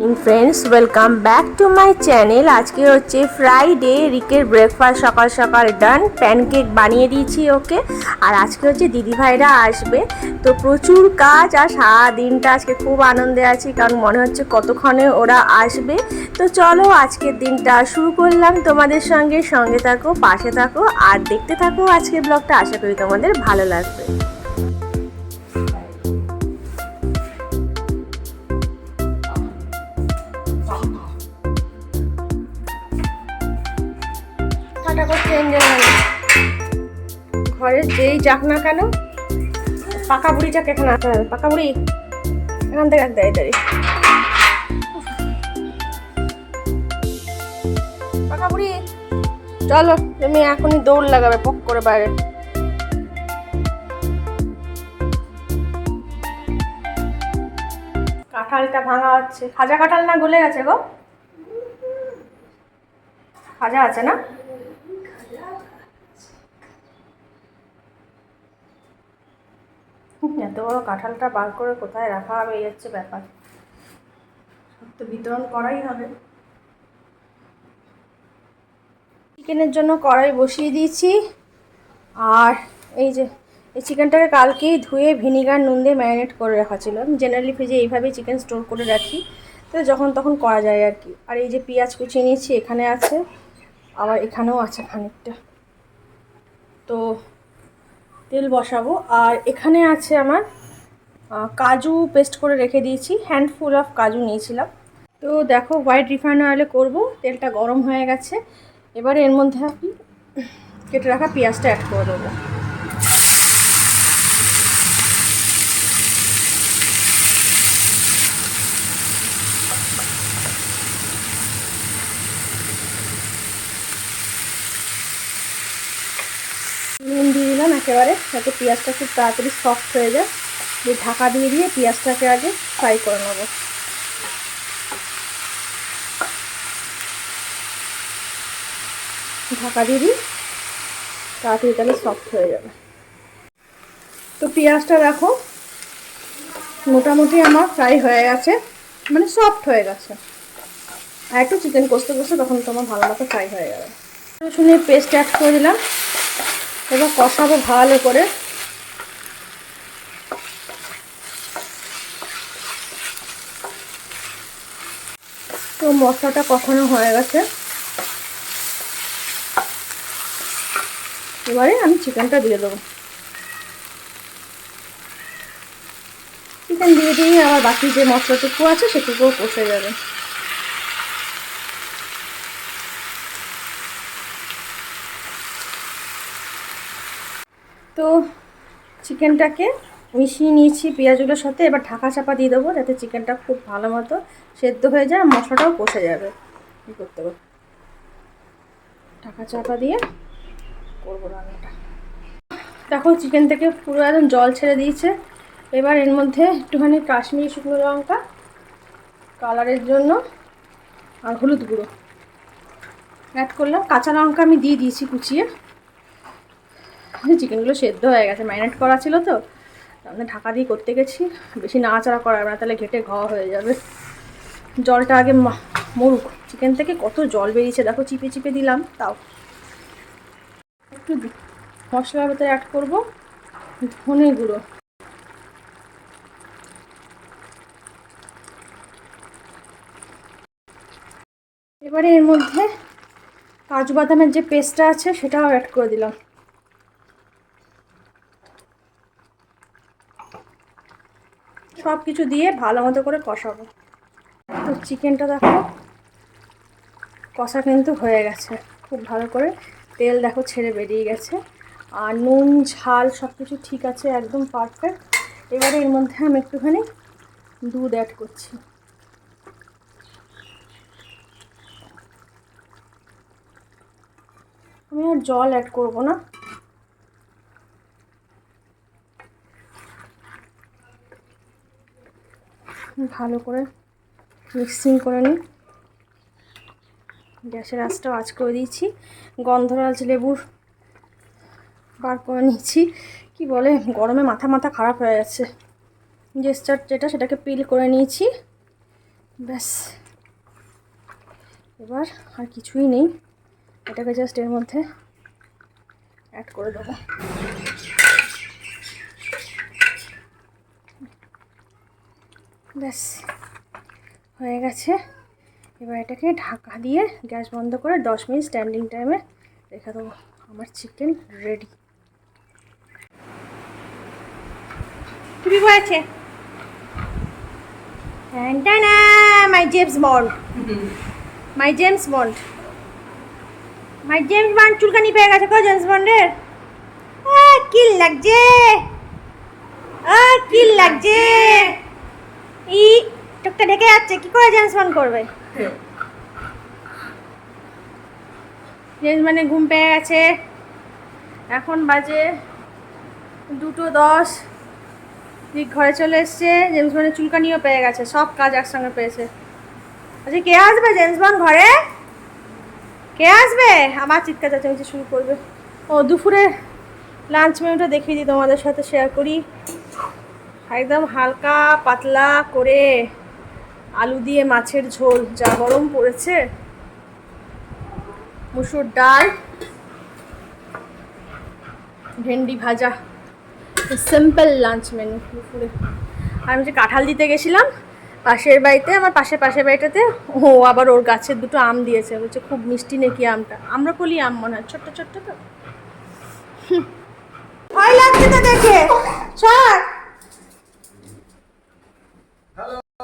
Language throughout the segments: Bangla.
Friends welcome back to my channel আজকে হচ্ছে ফ্রাইডে রিকের ব্রেকফাস্ট সকাল সকাল ডান প্যানকেক বানিয়ে দিয়েছি ওকে। আর আজকে হচ্ছে দিদিভাইরা আসবে। তো প্রচুর কাজ আর সারা দিনটা আজকে খুব আনন্দে আছি, কারণ মনে হচ্ছে কতক্ষণে ওরা আসবে। তো চলো আজকের দিনটা শুরু করলাম। তোমাদের সঙ্গে সঙ্গে থাকো, পাশে থাকো, আর দেখতে থাকো আজকের ব্লগটা আশা করি তোমাদের ভালো লাগবে। ঘরে যেই যাক না কেন, পাকা বুড়ি যাক এখানে আসতে হবে পাকা বুড়ি। এখান থেকে এক দাঁড়িয়ে পাকা বুড়ি, চলো তুমি এখনই দৌড় লাগাবে পক করে বাইরে। কাঁঠালটা ভাঙা হচ্ছে। খাজা কাঁঠাল না গলে গেছে গো? খাজা আছে না? এত বড় কাঁঠালটা বার করে কোথায় রাখা হবে এই হচ্ছে ব্যাপার। তো বিতরণ করাই হবে। চিকেনের জন্য কড়াই বসিয়ে দিয়েছি। আর এই যে, এই চিকেনটাকে কালকেই ধুয়ে ভিনিগার, নুন দিয়ে ম্যারিনেট করে রাখা ছিল। আমি জেনারেলি ফ্রিজে এইভাবেই চিকেন স্টোর করে রাখি। তো যখন তখন করা যায় আর কি। আর এই যে পেঁয়াজ কুচিয়ে নিয়েছি, এখানে আছে। আবার এখানেও আছে খানিকটা। তো তেল বসাবো। আর এখানে আছে আমার কাজু পেস্ট করে রেখে দিয়েছি। হ্যান্ডফুল অফ কাজু নিয়েছিলাম। তো দেখো হোয়াইট রিফাইন অয়েলে করব। তেলটা গরম হয়ে গেছে। এবারে এর মধ্যে আমি কেটে রাখা পেঁয়াজটা অ্যাড করে দেবো নুন দিয়ে দিলাম একেবারে যাতে পেঁয়াজটা খুব তাড়াতাড়ি সফট হয়ে যায়। দিয়ে ঢাকা দিয়ে দিয়ে পেঁয়াজটাকে আগে ফ্রাই করে নেব। ঢাকা দিয়ে দিই তাড়াতাড়ি তাহলে সফট হয়ে যাবে। তো পেঁয়াজটা দেখো, মোটামুটি আমার ফ্রাই হয়ে গেছে। মানে সফট হয়ে গেছে। একটু চিকেন কষতে কষতে তখন তোমার ভালো মতো ফ্রাই হয়ে যাবে। রসুনের পেস্ট অ্যাড করে দিলাম। এবার কষাবো ভালো করে। তো মশলাটা কখনো হয়ে গেছে। এবারে আমি চিকেনটা দিয়ে দেবো। চিকেন দিয়ে দিয়ে আবার বাকি যে মশলাটুকু আছে, সেটুকুও কষে যাবে। তো চিকেনটাকে মিশিয়ে নিয়েছি, পেঁয়াজগুলোর সাথে। এবার ঢাকা চাপা দিয়ে দেবো যাতে চিকেনটা খুব ভালো মতো সেদ্ধ হয়ে যায় মশলাটাও কষে যাবে। কী করতে হবে? ঢাকা চাপা দিয়ে করব রান্নাটা। দেখো চিকেন থেকে পুরো একদম জল ছেড়ে দিয়েছে। এবার এর মধ্যে একটুখানি কাশ্মীরি শুকনো লঙ্কা কালারের জন্য আর হলুদ গুঁড়ো। অ্যাড করলাম। কাঁচা লঙ্কা আমি দিয়ে দিয়েছি কুচিয়ে। চিকেনগুলো সেদ্ধ হয়ে গেছে, ম্যারিনেট করা ছিল তো। তাহলে ঢাকা দিয়ে করতে গেছি। বেশি নাড়াচাড়া করা যাবে না, তাহলে ঘেটে ঘ হয়ে যাবে। জলটা আগে মরুক। চিকেন থেকে কত জল বেরিয়েছে, দেখো চিপে চিপে দিলাম, তাও। একটু মশলার ভেতরে অ্যাড করব, ধনে গুঁড়ো। এবারে এর মধ্যে কাজু বাদামের যে পেস্টটা আছে, সেটাও অ্যাড করে দিলাম। সব কিছু দিয়ে ভালো মতো করে কষাবো। তো চিকেনটা দেখো, কষা কিন্তু হয়ে গেছে। খুব ভালো করে তেল দেখো ছেড়ে বেরিয়ে গেছে। আর নুন, ঝাল সব কিছু ঠিক আছে, একদম পারফেক্ট এবারে এর মধ্যে আমি একটুখানি দুধ অ্যাড করছি। আমি আর জল অ্যাড করব না। ভালো করে মিক্সিং করে নিই। গ্যাসের আঁচটাও আজ করে দিয়েছি। গন্ধরাজ লেবুর বার করে নিয়েছি। কি বলে, গরমে মাথা মাথা খারাপ হয়ে যাচ্ছে। জেস্টার যেটা, সেটাকে পিল করে নিয়েছি। ব্যাস। এবার আর কিছুই নেই। এটাকে জাস্ট এর মধ্যে অ্যাড করে দেবো। ব্যাস হয়ে গেছে। এবার এটাকে ঢাকা দিয়ে গ্যাস বন্ধ করে দশ মিনিট স্ট্যান্ডিং টাইমে রেখে দেবো। আমার চিকেন রেডি তুমি হয়েছে my James Bond my James Bond my James Bond চুলকানি পেয়ে গেছে কো জেমস বন্ডের আহ, কি লাগছে? আহ, কি লাগছে? ই, টুকটা ঢেকে যাচ্ছে, কি করে জেমস বন্ড করবে? জেমস মানে ঘুম পেয়ে গেছে। এখন বাজে দুটো দশ। দিক ঘরে চলে এসছে জেমস বন্ডের চুলকানিও পেয়ে গেছে, সব কাজ একসঙ্গে পেয়েছে। আচ্ছা কে আসবে জেমস বন্ড ঘরে? কে আসবে? আমার চিৎকার চেঁচামেচি শুরু করবে। ও, দুপুরে লাঞ্চ মেনুটা দেখিয়ে দিই তোমাদের সাথে শেয়ার করি। একদম হালকা পাতলা করে আলু দিয়ে মাছের ঝোল, যা গরম পড়েছে। মুসুর ডাল, ভেন্ডি ভাজা সিম্পল লাঞ্চ মেনু দুপুরে। আর আমি যে কাঁঠাল দিতে গেছিলাম, পাশের বাড়িতে, আমার পাশের পাশের বাড়িটাতে, ও আবার ওর গাছের দুটো আম দিয়েছে। বলছে, খুব মিষ্টি নাকি আমটা? আমরা বলি, আম মনে হয়। ছোট্ট ছোট্ট তো। ভয় লাগছে তো দেখে। সর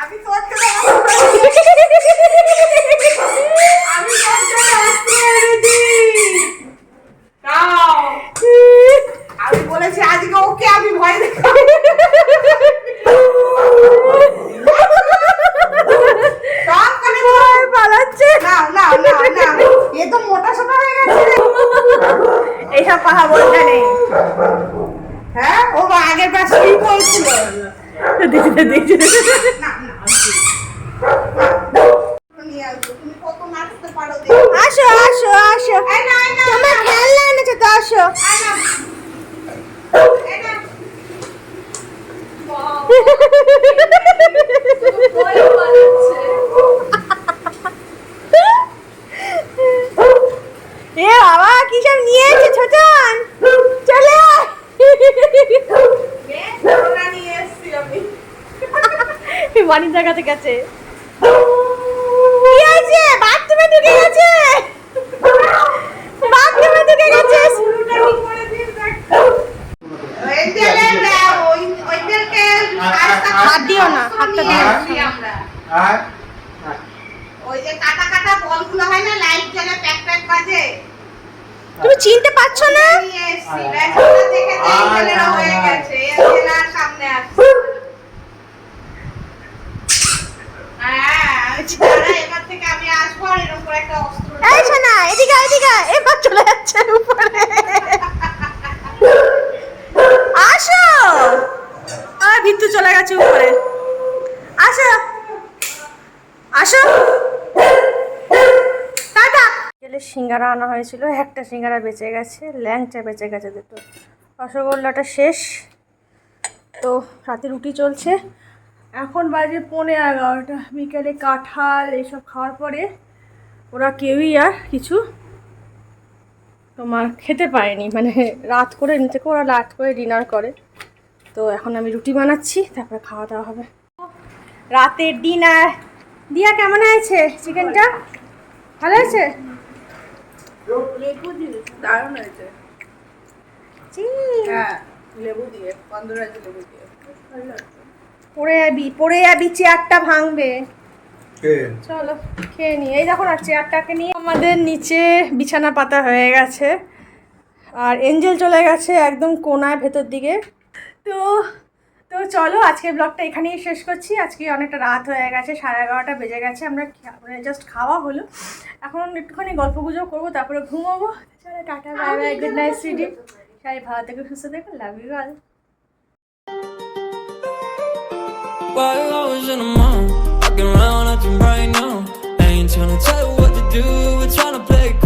আমি করতে আমি করতে রাখতে রেডি দাও আমি বলেছি আজকে ওকে আমি ভয় দেখাবো দাও, কানে দাও। পালাচ্ছে না না না না এ তো মোটা সোটা হয়ে গেছে রে। বলতে নেই। হ্যাঁ? ও আগের বার কি বলছিল। দেখি দিদিতে না না নিয়ে আসব তুমি কত নাচতে পারো দেখো আসো আসো আসো এই না, এই না, তোমার এই না। খেলনা এনেছে তো আসো আয় না। এই না। এ বাবা কি সব নিয়ে এসে ছোটন চলে আয়। বেশ, করোনা নিয়ে এসছি আমি। গেছে? কি হয়েছে? বাথরুমে ঢুকে গেছে? বাথরুমে ঢুকে গেছে। ওই হাত দিও না, হাতটা দিও। আর? যে কাটা কাটা বলগুলো হয় না লাইট জ্বলে প্যাক প্যাক বাজে। তুমি চিনতে পারছ না? হয়ে গেছে সামনে আসছে হ্যাঁ আমি বলছি, দাঁড়া, এবার থেকে আমি আসব আর এরকম করে একটা অস্ত্র শোনা এদিকে এবার চলে যাচ্ছে আসো। চলে গেছে উপরে। আসো। আসো। সিঙ্গারা আনা হয়েছিল, একটা সিঙ্গারা বেঁচে গেছে, ল্যাংচা বেঁচে গেছে দুটো। রসগোল্লাটা শেষ। তো রাতে রুটি চলছে। এখন বাজে পৌনে এগারোটা। বিকেলে কাঁঠাল এইসব খাওয়ার পরে ওরা কেউই আর কিছু তোমার খেতে পায়নি। মানে রাত করে নিতে থেকে ওরা রাত করে ডিনার করে। তো এখন আমি রুটি বানাচ্ছি তারপরে খাওয়া দাওয়া হবে। রাতের ডিনার দিয়া কেমন হয়েছে চিকেনটা? ভালো হয়েছে? দিয়ে দারুণ হয়েছে। হ্যাঁ লেবু দিয়ে গন্ধরাজ লেবু দিয়ে। পড়ে যাবি পড়ে যাবি চেয়ারটা ভাঙবে। চলো খেয়ে নি। এই দেখো না চেয়ারটাকে নিয়ে আমাদের নিচে বিছানা পাতা হয়ে গেছে। আর এঞ্জেল চলে গেছে একদম কোনায় ভেতর দিকে। তো তো চলো আজকের ব্লগটা এখানেই শেষ করছি। আজকে অনেকটা রাত হয়ে গেছে সাড়ে এগারোটা বেজে গেছে। আমরা মানে জাস্ট খাওয়া হলো। এখন একটুখানি গল্প গুজব করব তারপরে ঘুমাবো। চলো tata bye bye good night sweetie সবাই ভালো থেকে সুস্থ থেকো love you all While I was in the mall, walking around acting right now. I ain't tryna tell you what to do, we're tryna play